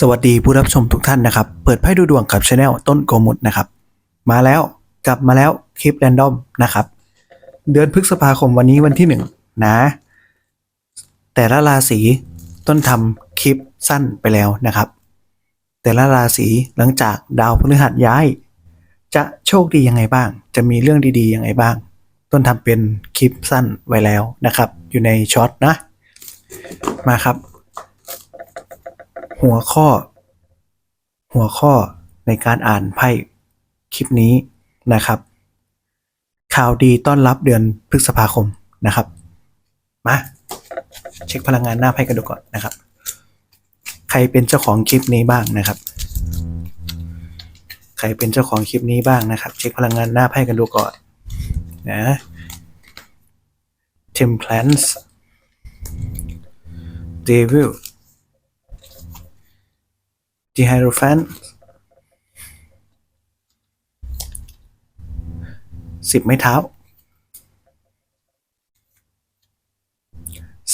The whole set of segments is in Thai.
สวัสดีผู้รับชมทุกท่านนะครับ เปิดไพ่ดูดวงกับช anel ต้นโกมุดนะครับ มาแล้วกลับมาแล้วคลิปแรนดอมนะครับ เดือนพฤษภาคมวันนี้วันที่หนึ่งนะ แต่ละราศีต้นทำคลิปสั้นไปแล้วนะครับ แต่ละราศีหลังจากดาวพฤหัสย้าย จะโชคดียังไงบ้าง จะมีเรื่องดีๆยังไงบ้าง ต้นทำเป็นคลิปสั้นไว้แล้วนะครับ อยู่ในช็อตนะ มาครับ หัวข้อ หัวข้อในการอ่านไพ่คลิปนี้นะครับ ข่าวดีต้อนรับเดือนพฤษภาคมนะครับ มาเช็คพลังงานหน้าไพ่กันดูก่อนนะครับ ใครเป็นเจ้าของคลิปนี้บ้างนะครับ ใครเป็นเจ้าของคลิปนี้บ้างนะครับ เช็คพลังงานหน้าไพ่กันดูก่อนนะ Temperance Devil The Hierophant สิบไม้เท้า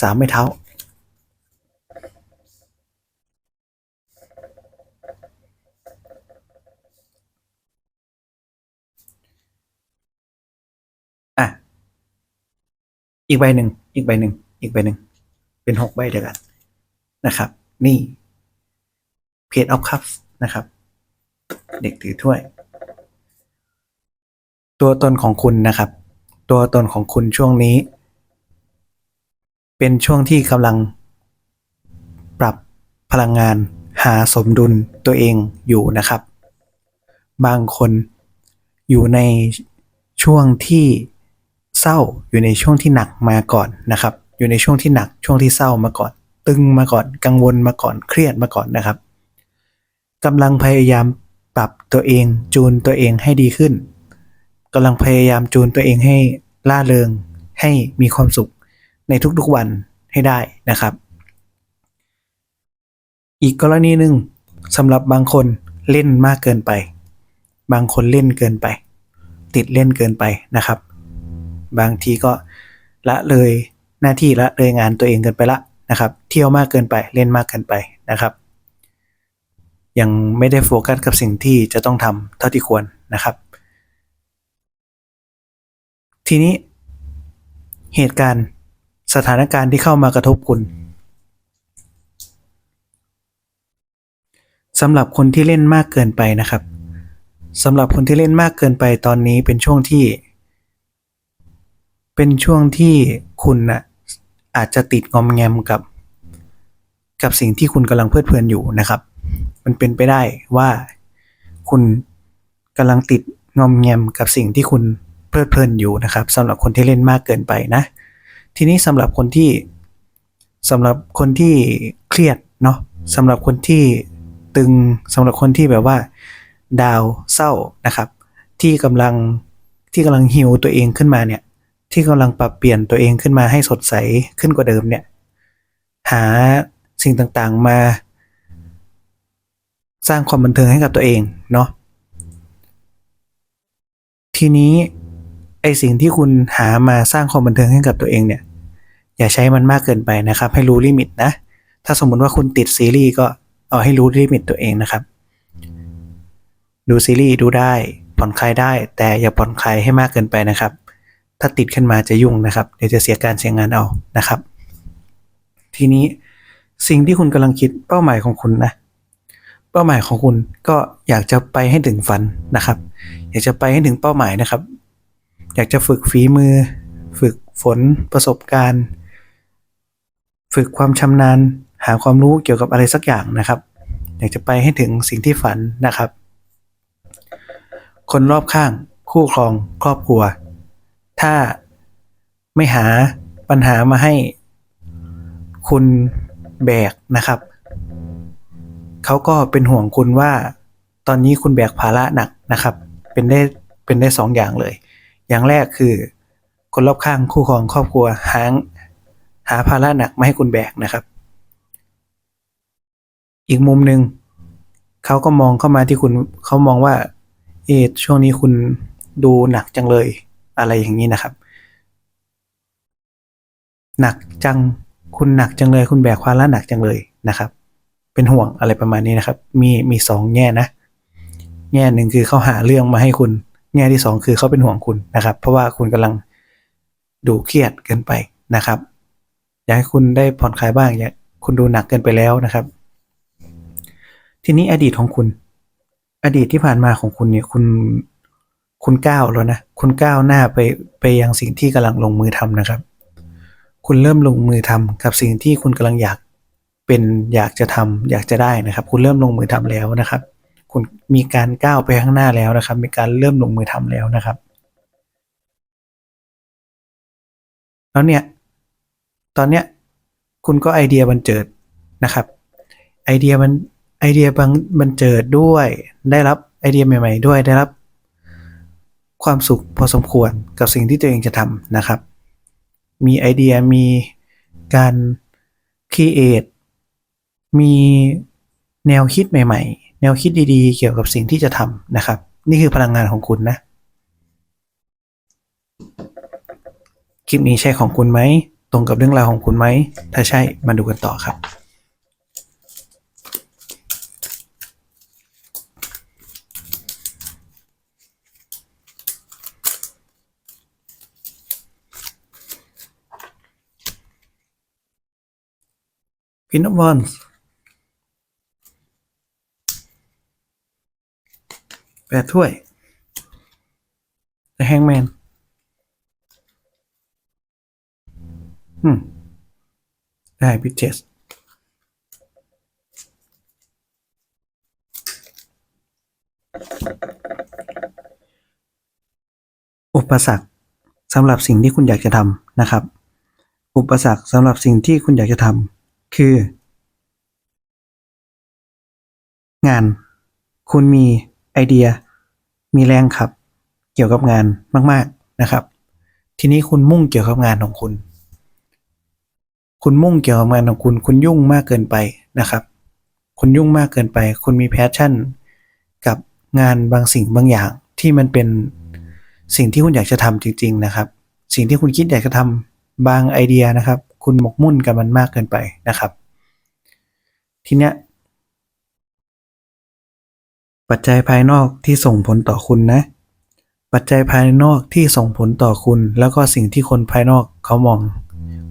สามไม้เท้าอะ อีกใบหนึ่ง อีกใบหนึ่ง อีกใบหนึ่ง เป็นหกใบเดียวกันนะครับ นี่ เพจออฟคัพนะครับ เด็กถือถ้วย ตัวตนของคุณนะครับ ตัวตนของคุณช่วงนี้ เป็นช่วงที่กำลังปรับพลังงานหาสมดุลตัวเองอยู่นะครับ บางคนอยู่ในช่วงที่เศร้าอยู่ในช่วงที่หนักมาก่อนนะครับ อยู่ในช่วงที่หนักช่วงที่เศร้ามาก่อน ตึงมาก่อนกังวลมาก่อนเครียดมาก่อนนะครับ กำลังพยายามปรับตัวเอง จูนตัวเองให้ดีขึ้นกำลังพยายามจูนตัวเองให้ล่าเริง ให้มีความสุขในทุกๆวันให้ได้นะครับ อีกกรณีหนึ่งสำหรับบางคนเล่นมากเกินไป บางคนเล่นเกินไป ติดเล่นเกินไปนะครับ บางทีก็ละเลยหน้าที่ละเลยงานตัวเองเกินไปละนะครับ เที่ยวมากเกินไปเล่นมากเกินไปนะครับ ยังไม่ได้โฟกัสกับสิ่งที่จะต้องทำเท่าที่ควรนะครับ ทีนี้เหตุการณ์สถานการณ์ที่เข้ามากระทบคุณสำหรับคนที่เล่นมากเกินไปนะครับสำหรับคนที่เล่นมากเกินไปตอนนี้เป็นช่วงที่ เป็นช่วงที่คุณนะอาจจะติดงอมแงมกับ กับสิ่งที่คุณกำลังเพลิดเพลินอยู่นะครับ มันเป็นไปได้ว่าคุณกำลังติดงอมแงมกับสิ่งที่คุณเพลิดเพลินอยู่นะครับสำหรับคนที่เล่นมากเกินไปนะ ทีนี้สำหรับคนที่สำหรับคนที่เครียดเนาะสำหรับคนที่ตึงสำหรับคนที่แบบว่า ดาวเศร้านะครับ ที่กำลังที่กำลังฮิวตัวเองขึ้นมาเนี่ย ที่กำลังปรับเปลี่ยนตัวเองขึ้นมาให้สดใสขึ้นกว่าเดิมเนี่ย หาสิ่งต่างๆมา สร้างความบันเทิงให้กับตัวเองเนาะทีนี้ไอสิ่งที่คุณหามาสร้างความบันเทิงให้กับตัวเองเนี่ย อย่าใช้มันมากเกินไปนะครับ ให้รู้ลิมิตนะ ถ้าสมมุติว่าคุณติดซีรีส์ก็เอาให้รู้ลิมิตตัวเองนะครับ ดูซีรีส์ดูได้ผ่อนคลายได้ แต่อย่าผ่อนคลายให้มากเกินไปนะครับ ถ้าติดขึ้นมาจะยุ่งนะครับเดี๋ยวจะเสียการเสียงานเอานะครับ ทีนี้สิ่งที่คุณกำลังคิดเป้าหมายของคุณนะ เป้าหมายของคุณก็อยากจะไปให้ถึงฝันนะครับ อยากจะไปให้ถึงเป้าหมายนะครับ อยากจะฝึกฝีมือ ฝึกฝนประสบการณ์ ฝึกความชำนาญ หาความรู้เกี่ยวกับอะไรสักอย่างนะครับ อยากจะไปให้ถึงสิ่งที่ฝันนะครับ คนรอบข้างคู่ครองครอบครัว ถ้าไม่หาปัญหามาให้คุณแบกนะครับ เขาก็เป็นห่วงคุณว่า ตอนนี้คุณแบกภาระหนักนะครับ เป็นได้เป็นได้สองอย่างเลย อย่างแรกคือคนรอบข้างคู่ครองครอบครัวหาหาภาระหนักมาให้คุณแบกนะครับ อีกมุมหนึ่งเขาก็มองเข้ามาที่คุณเขามองว่าเออช่วงนี้คุณดูหนักจังเลยอะไรอย่างนี้นะครับ หนักจังคุณหนักจังเลย คุณแบกภาระหนักจังเลยนะครับ เป็นห่วงอะไรประมาณนี้นะครับ มีมีสองแง่นะ แง่หนึ่งคือเขาหาเรื่องมาให้คุณ แง่ที่สองคือเขาเป็นห่วงคุณนะครับ เพราะว่าคุณกำลังดูเครียดเกินไปนะครับ อยากให้คุณได้ผ่อนคลายบ้างอย่าคุณดูหนักเกินไปแล้วนะครับ ทีนี้อดีตของคุณ อดีตที่ผ่านมาของคุณเนี่ยคุณคุณก้าวแล้วนะ คุณก้าวหน้าไปไปยังสิ่งที่กำลังลงมือทำนะครับ คุณเริ่มลงมือทำกับสิ่งที่คุณกำลังอยาก เป็นอยากจะทำอยากจะได้นะครับ คุณเริ่มลงมือทำแล้วนะครับ คุณมีการก้าวไปข้างหน้าแล้วนะครับ มีการเริ่มลงมือทำแล้วนะครับ แล้วเนี่ย ตอนเนี้ยคุณก็ไอเดียบันเจิดนะครับ ไอเดียมันไอเดียบางบันเจิดด้วย ได้รับไอเดียใหม่ ๆ ด้วยได้รับ ความสุขพอสมควรกับสิ่งที่ตัวเองจะทำนะครับ มีไอเดียมีการคิดเอท มีแนวคิดใหม่ ๆ แนวคิดดีๆ เกี่ยวกับสิ่งที่จะทำนะครับ นี่คือพลังงานของคุณนะ คลิปนี้ใช่ของคุณไหม ตรงกับเรื่องราวของคุณไหม ถ้าใช่ มาดูกันต่อครับพินอวัน แปดถ้วย The Hangman อืม ได้พิเจสอุปสรรคสำหรับสิ่งที่คุณอยากจะทำนะครับ อุปสรรคสำหรับสิ่งที่คุณอยากจะทำคือ งาน คุณมีไอเดีย มีแรงขับ เกี่ยวกับงานมาก ๆนะครับ ทีนี้คุณมุ่งเกี่ยวกับงานของคุณ คุณมุ่งเกี่ยวกับงานของคุณ คุณยุ่งมากเกินไปนะครับ คุณยุ่งมากเกินไป คุณมีแพชชั่น กับงานบางสิ่งบางอย่างที่มันเป็นสิ่งที่คุณอยากจะทำจริง ๆนะครับ สิ่งที่คุณคิดอยากจะทำบางไอเดียนะครับ คุณหมกมุ่นกับมันมากเกินไปนะครับ ทีเนี้ย ปัจจัยภายนอกที่ส่งผลต่อคุณนะ ปัจจัยภายนอกที่ส่งผลต่อคุณ แล้วก็สิ่งที่คนภายนอกเขามอง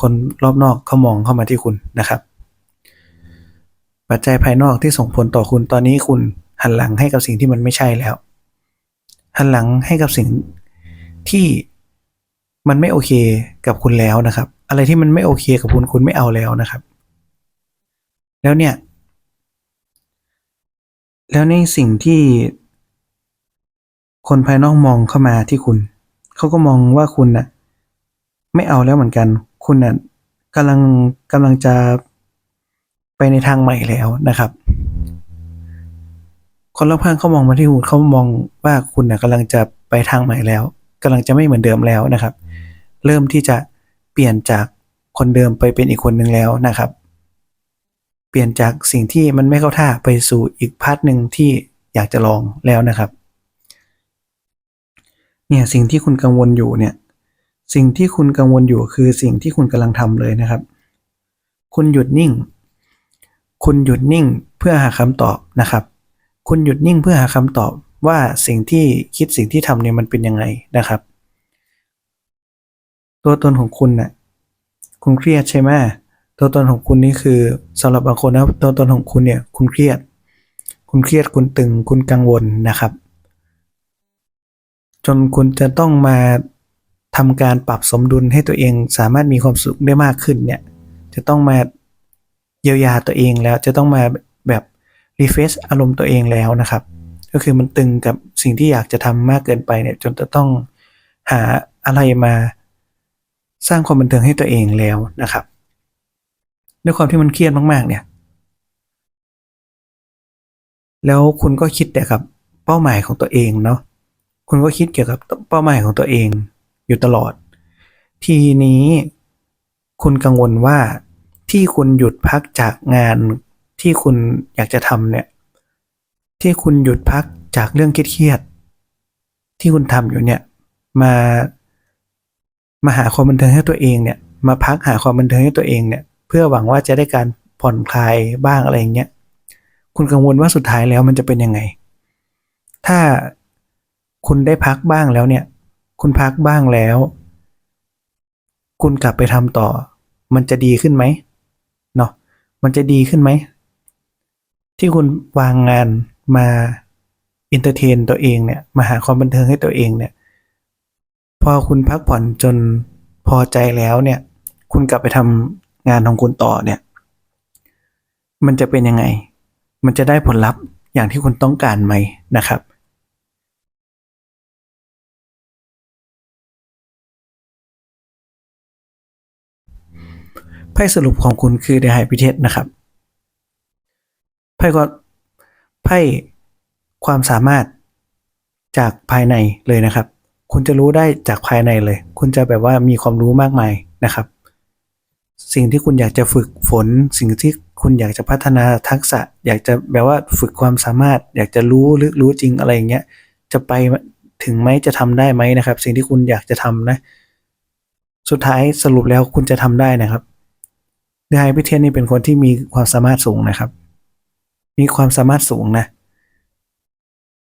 คนรอบนอกเขามองเข้ามาที่คุณนะครับ ปัจจัยภายนอกที่ส่งผลต่อคุณตอนนี้คุณหันหลังให้กับสิ่งที่มันไม่ใช่แล้วหันหลังให้กับสิ่งที่มันไม่โอเคกับคุณแล้วนะครับ อะไรที่มันไม่โอเคกับคุณคุณไม่เอาแล้วนะครับ แล้วเนี่ย แล้วในสิ่งที่คนภายนอกมองเข้ามาที่คุณ เขาก็มองว่าคุณน่ะ ไม่เอาแล้วเหมือนกัน คุณน่ะกำลังกำลังจะไปในทางใหม่แล้วนะครับ คนรอบข้างเขามองมาที่คุณเขามองว่าคุณน่ะกำลังจะไปทางใหม่แล้วกำลังจะไม่เหมือนเดิมแล้วนะครับ เริ่มที่จะเปลี่ยนจากคนเดิมไปเป็นอีกคนหนึ่งแล้วนะครับ ปลี่ยนจากสิ่งที่มันไม่เข้าท่าไปสู่อีกพาร์ทหนึ่งที่อยากจะลองแล้วนะครับ เนี่ยสิ่งที่คุณกังวลอยู่เนี่ย สิ่งที่คุณกังวลอยู่คือสิ่งที่คุณกำลังทำเลยนะครับ คุณหยุดนิ่ง คุณหยุดนิ่งเพื่อหาคำตอบนะครับ คุณหยุดนิ่งเพื่อหาคำตอบว่าสิ่งที่คิดสิ่งที่ทำเนี่ยมันเป็นยังไงนะครับ ตัวตนของคุณน่ะคุณเครียดใช่ไหม ตัวตนของคุณนี่คือสำหรับบางคนนะตัวตนของคุณเนี่ยคุณเครียด คุณเครียดคุณตึงคุณกังวลนะครับ จนคุณจะต้องมาทำการปรับสมดุลให้ตัวเองสามารถมีความสุขได้มากขึ้นเนี่ยจะต้องมาเยียวยาตัวเองแล้วจะต้องมาแบบรีเฟซอารมณ์ตัวเองแล้วนะครับ ก็คือมันตึงกับสิ่งที่อยากจะทำมากเกินไปเนี่ยจนจะต้องหาอะไรมาสร้างความบันเทิงให้ตัวเองแล้วนะครับ ด้วยความที่มันเครียดมาก ๆ เนี่ย แล้วคุณก็คิดแต่กับเป้าหมายของตัวเองเนาะคุณก็คิดเกี่ยวกับเป้าหมายของตัวเองอยู่ตลอด ทีนี้คุณกังวลว่าที่คุณหยุดพักจากงานที่คุณอยากจะทำเนี่ย ที่คุณหยุดพักจากเรื่องเครียดๆที่คุณทำอยู่เนี่ย มามาหาความบันเทิงให้ตัวเองเนี่ย มาพักหาความบันเทิงให้ตัวเองเนี่ย เพื่อหวังว่าจะได้การผ่อนคลายบ้างอะไรอย่างเงี้ยคุณกังวลว่าสุดท้ายแล้วมันจะเป็นยังไง ถ้าคุณได้พักบ้างแล้วเนี่ย คุณพักบ้างแล้ว คุณกลับไปทำต่อ มันจะดีขึ้นไหมเนาะมันจะดีขึ้นไหม ที่คุณวางงานมาอินเตอร์เทนตัวเองเนี่ย มาหาความบันเทิงให้ตัวเองเนี่ย พอคุณพักผ่อนจนพอใจแล้วเนี่ย คุณกลับไปทำ งานของคุณต่อเนี่ย มันจะเป็นยังไง มันจะได้ผลลัพธ์อย่างที่คุณต้องการไหมนะครับไพ่สรุปของคุณคือ The High p r i e s นะครับไพ่ก็ไพ่ความสามารถจากภายในเลยนะครับ คุณจะรู้ได้จากภายในเลย คุณจะแบบว่ามีความรู้มากมายนะครับ สิ่งที่คุณอยากจะฝึกฝน สิ่งที่คุณอยากจะพัฒนาทักษะ อยากจะแบบว่าฝึกความสามารถ อยากจะรู้หรือรู้จริงอะไรอย่างเงี้ยจะไปถึงไหมจะทำได้ไหมนะครับ สิ่งที่คุณอยากจะทำนะ สุดท้ายสรุปแล้วคุณจะทำได้นะครับเดไฮพิเทนนี่เป็นคนที่มีความสามารถสูงนะครับ มีความสามารถสูงนะ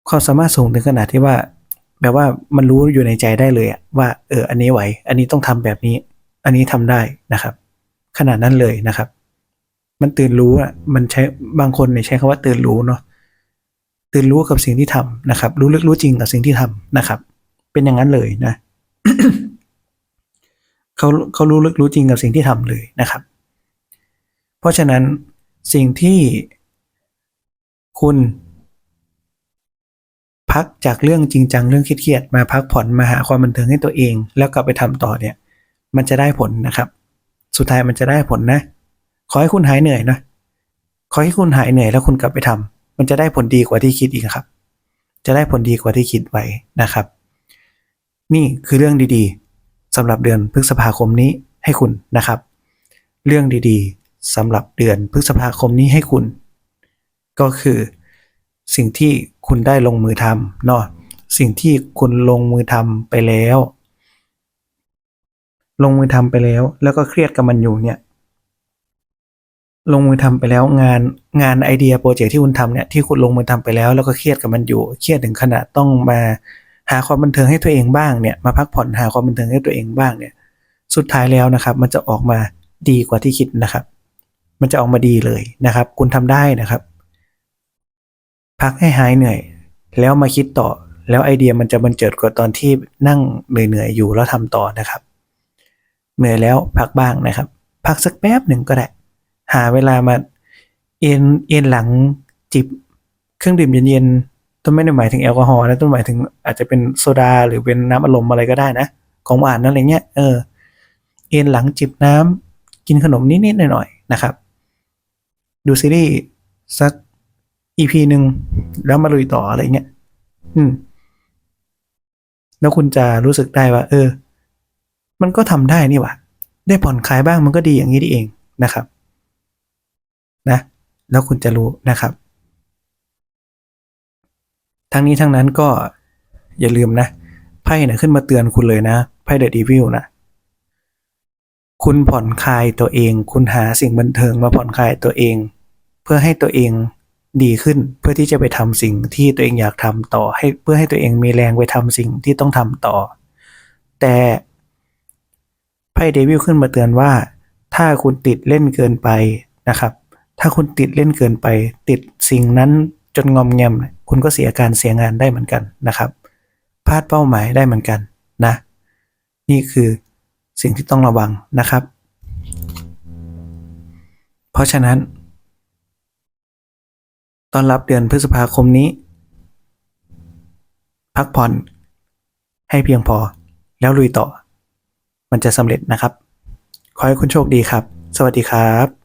ความสามารถสูงถึงขนาดที่ว่า แบบว่ามันรู้อยู่ในใจได้เลยว่า เออ อันนี้ไหว อันนี้ต้องทำแบบนี้ อันนี้ทำได้นะครับ ขนาดนั้นเลยนะครับ มันตื่นรู้อะมันใช้บางคนเนี่ยใช้คำว่าตื่นรู้เนาะตื่นรู้กับสิ่งที่ทำนะครับ รู้ลึกรู้จริงกับสิ่งที่ทำนะครับ เป็นอย่างนั้นเลยนะเขาเขารู้ลึกรู้จริงกับสิ่งที่ทำเลยนะครับ เพราะฉะนั้นสิ่งที่คุณพักจากเรื่องจริงจังเรื่องเครียดมาพักผ่อนมาหาความบันเทิงให้ตัวเอง แล้วกลับไปทำต่อเนี่ย มันจะได้ผลนะครับ สุดท้ายมันจะได้ผลนะ ขอให้คุณหายเหนื่อยนะ ขอให้คุณหายเหนื่อยแล้วคุณกลับไปทำมันจะได้ผลดีกว่าที่คิดอีกครับ จะได้ผลดีกว่าที่คิดไว้นะครับ นี่คือเรื่องดีๆสำหรับเดือนพฤษภาคมนี้ให้คุณนะครับ เรื่องดีๆสำหรับเดือนพฤษภาคมนี้ให้คุณ ก็คือสิ่งที่คุณได้ลงมือทำเนาะสิ่งที่คุณลงมือทำไปแล้ว ลงมือทำไปแล้ว แล้วก็เครียดกับมันอยู่เนี่ย ลงมือทำไปแล้วงานงานไอเดียโปรเจกต์ที่คุณทำเนี่ยที่คุณลงมือทำไปแล้ว แล้วก็เครียดกับมันอยู่ เครียดถึงขนาดต้องมาหาความบันเทิงให้ตัวเองบ้างเนี่ยมาพักผ่อนหาความบันเทิงให้ตัวเองบ้างเนี่ย สุดท้ายแล้วนะครับ มันจะออกมาดีกว่าที่คิดนะครับ มันจะออกมาดีเลยนะครับ คุณทำได้นะครับ พักให้หายเหนื่อย แล้วมาคิดต่อแล้วไอเดียมันจะบันเจิดกว่าตอนที่นั่งเหนื่อยๆอยู่แล้วทำต่อนะครับ เหนื่อยแล้วพักบ้างนะครับ พักสักแป๊บหนึ่งก็ได้ หาเวลามาเอ็นเอ็นหลังจิบเครื่องดื่มเย็นๆต้นไม่ได้หมายถึงแอลกอฮอล์นะต้นหมายถึงอาจจะเป็นโซดาหรือเป็นน้ำอารมณ์อะไรก็ได้นะ ของหวานนั่นอะไรเงี้ยเออเอ็นหลังจิบน้ำกินขนมนิดๆหน่อยๆนะครับ ดูซีรีส์สักอีพีหนึ่งแล้วมาลุยต่ออะไรเงี้ยอืมแล้วคุณจะรู้สึกได้ว่า เออ มันก็ทำได้นี่หว่าได้ผ่อนคลายบ้างมันก็ดีอย่างนี้ดีเองนะครับนะแล้วคุณจะรู้นะครับ ทั้งนี้ทั้งนั้นก็อย่าลืมนะไพ่เนี่ยขึ้นมาเตือนคุณเลยนะไพ่เดอะดีวิลนะคุณผ่อนคลายตัวเอง คุณหาสิ่งบันเทิงมาผ่อนคลายตัวเอง เพื่อให้ตัวเองดีขึ้นเพื่อที่จะไปทำสิ่งที่ตัวเองอยากทำต่อให้เพื่อให้ตัวเองมีแรงไปทำสิ่งที่ต้องทำต่อ แต่ ไพ่เดวิลขึ้นมาเตือนว่า ถ้าคุณติดเล่นเกินไปนะครับ ถ้าคุณติดเล่นเกินไป ติดสิ่งนั้นจนงอมแงม คุณก็เสียการเสียงานได้เหมือนกันนะครับพลาดเป้าหมายได้เหมือนกันนะ นี่คือสิ่งที่ต้องระวังนะครับ เพราะฉะนั้นตอนรับเดือนพฤษภาคมนี้ พักผ่อนให้เพียงพอแล้วลุยต่อ มันจะสำเร็จนะครับ ขอให้คุณโชคดีครับ สวัสดีครับ